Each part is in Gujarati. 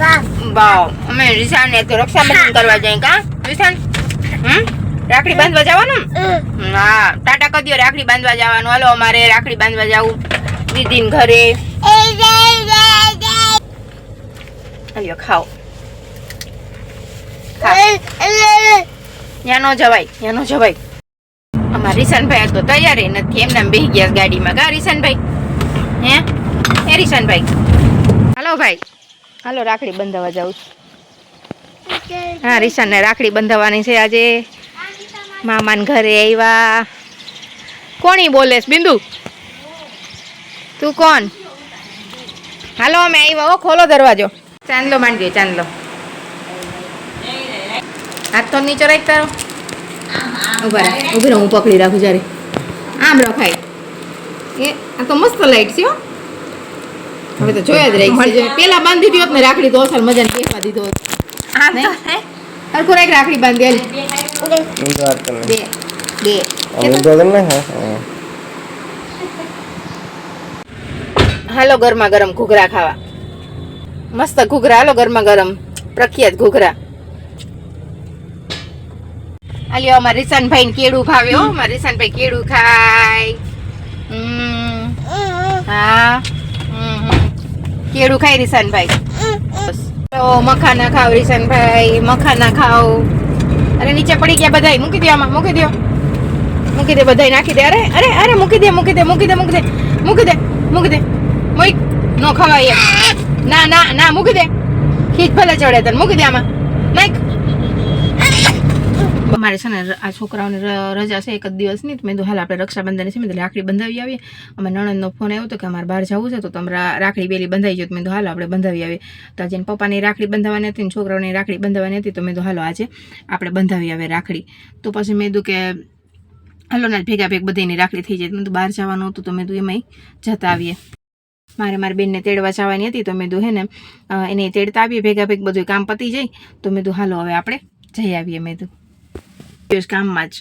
વાવ અમે રિશાન ને તો રક્ષાબંધન કરવા જઈએ કા? રિશાન હમ? રાખડી બાંધવા જવાનું? હા. ટાટા કદીઓ રાખડી બાંધવા જવાનું. હાલો અમારે રાખડી બાંધવા જવું. દીદીન ઘરે. આવ્યો ખાઓ. ત્યાં નો જવાય ત્યાં નો જવાય. અમારા રિશાનભાઈ આજ તો તૈયાર નથી. એમને બેસી ગયા ગાડીમાં. કા રિશાનભાઈ હે? હે રિશાનભાઈ હાલો ભાઈ. હાલો રાખડી બંધાવા જાઉં છું. હા રિશાનને રાખડી બંધાવવાની છે આજે. મામાને ઘરે આવ્યા કોણી બોલે બિંદુ? તું કોણ? હાલો અમે આવ્યા હો ખોલો દરવાજો. ચાંદલો માંડ્યો ચાંદલો. હાથ તો નીચે રાખ તારો. ઊભા રાખ. ઊભી હું પકડી રાખું જ્યારે. આમ રખાય. એ આ તો મસ્ત લાઈટ છે હો. હવે તો જોયા જ રહી પેલા બાંધી દીધો ને રાખડી તો અસલ મજાને બેસવા દીધો હરખું રાખ રાખડી બાંધી હાલ. બે બે હાલો ગરમા ગરમ ઘૂઘરા ખાવા. મસ્ત ઘૂઘરા હાલો ગરમા ગરમ. પ્રખ્યાત ઘૂઘરા. અલ્યો અમારા રીસાનભાઈ ને કેળું ભાવે હો. અમારા રીસાનભાઈ કેળું ખાય હમ. હા હમ, હમ. કેળું ખાય રીસાનભાઈ. તો મખાના ખાવ રીસાનભાઈ, મખાના ખાવ. અરે નીચે પડી ગયા બધાય. મૂકી દો આમાં, મૂકી દો મૂકી દે બધાય, નાખી દે. અરે અરે અરે, મૂકી દે મૂકી દે મૂકી દે મૂકી દે મૂકી દે મૂકી દે. મૂક. નો ખવાય. ના ના ના, મૂકી દે. ખીચ ભલે ચડે તને. મૂકી દે આમાં. નાખ. અમારે છે ને આ છોકરાઓને રજા છે એક જ દિવસની, તો મેં કીધું, હાલ આપણે રક્ષાબંધન છે. મેં રાખડી બંધાવી આવીએ. અમે નણંદનો ફોન આવ્યો હતો કે, અમારે બહાર જવું છે. તો તમે રાખડી પેલી બંધાઈ જાય તો મેં તો હાલ, આપણે બંધાવી આવીએ. તો આજે પપ્પાની રાખડી બંધાવવાની હતી ને છોકરાઓની રાખડી બંધાવવાની હતી. તો મેં કીધું, હાલો, આજે આપણે બંધાવી આવે રાખડી. તો પછી મેં કીધું કે, હાલો, ના ભેગા ભેગ બધાની રાખડી થઈ જાય. મેં કીધું, બહાર જવાનું હતું. તો મેં તો એમાંય જતા આવીએ. મારે મારી બેનને તેડવા જવાની હતી. તો મેં કીધું, હે ને એને તેડતા આવીએ, ભેગા ભેગ બધું કામ પતી જાય. તો મેં કીધું, હાલો, હવે આપણે જઈ આવીએ. મેં કીધું દિવસ કામમાં જ.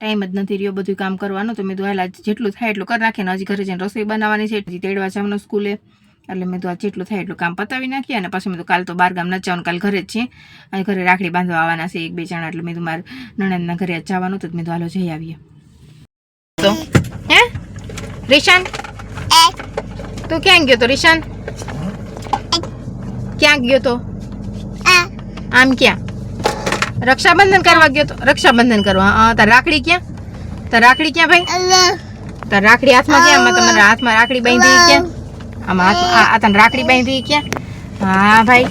ટાઈમ જ નથી રહ્યો બધું કામ કરવાનું તો મેં તો હાલ જેટલું થાય એટલું કરી નાખીને હજી ઘરે જઈને રસોઈ બનાવવાની છે હજી તેડવા જવાનું સ્કૂલે. એટલે મેં તો આ જેટલું થાય એટલું કામ પતાવી નાખીએ અને પછી મેં તો કાલ તો બાર ગામ ન જવાનું કાલ ઘરે જ છીએ. અને ઘરે રાખડી બાંધવા આવવાના છે એક બે જણા એટલે મેં તો મારા નણંદના ઘરે જ જવાનું તો મેં તો હાલો જઈ આવીએ. તો? હે? રિશાન? તું ક્યાં ગયો તો રિશાન? ક્યાં ગયો તો? આમ ક્યાં? રક્ષાબંધન કરવા ગયો તો, રક્ષાબંધન કરવા. તાર રાખડી ક્યાં? તાર રાખડી ક્યાં ભાઈ? તાર રાખડી હાથમાં ક્યાં? આમાં તમારા હાથમાં રાખડી બાંધી ક્યાં? આમાં હાથમાં આ તને રાખડી બાંધી ક્યાં? હા, ભાઈ.